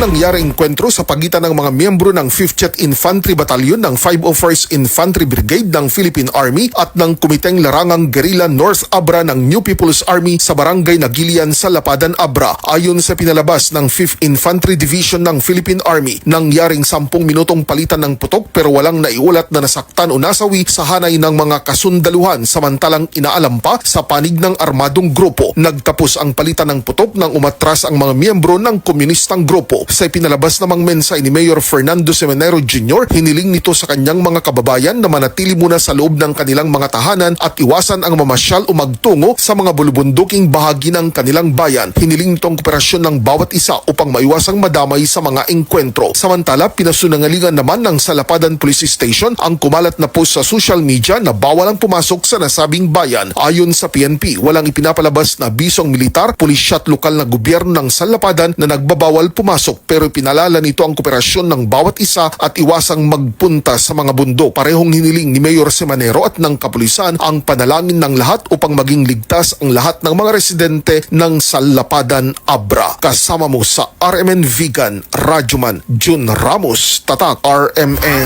nangyari enkwentro sa pagitan ng mga miyembro ng 50th Infantry Battalion ng 501st Infantry Brigade ng Philippine Army at ng Kumiteng Larangang Guerrilla North Abra ng New People's Army sa Barangay Nagilian sa Lapadan, Abra. Ayon sa pinalabas ng 5th Infantry Division ng Philippine Army, nangyaring 10 minutong palitan ng putok pero walang naiulat na nasaktan o nasawi sa hanay ng mga kasundaluhan samantalang inaalam pa sa panig ng armadong grupo. Nagtapos ang palitan ng putok nang umatras ang mga miyembro ng komunistang grupo. Sa pinalabas namang mensahe ni Mayor Fernando Semenero Jr., hiniling nito sa kanyang mga kababayan na manatili muna sa loob ng kanilang mga tahanan at iwasan ang mamasyal o magtungo sa mga bulubunduking bahagi ng kanilang bayan. Hiniling nito ang kooperasyon ng bawat isa upang maiwasang madamay sa mga engkwentro. Samantala, pinasunangalingan naman ng Salapadan Police Station ang kumalat na post sa social media na bawal ang pumasok sa nasabing bayan. Ayon sa PNP, walang ipinapalabas na bisong militar, pulisya at lokal na gobyerno ng Salapadan na nagbabawal pumasok pero pinalala nito ang kooperasyon ng bawat isa at iwasang magpunta sa mga bundok. Parehong hiniling ni Mayor Semanero at ng kapulisan ang panalangin ng lahat upang maging ligtas ang lahat ng mga residente ng Salapadan Abra. Kasama mo sa RMN Vegan, Radyoman Jun Ramos, Tatak RMN.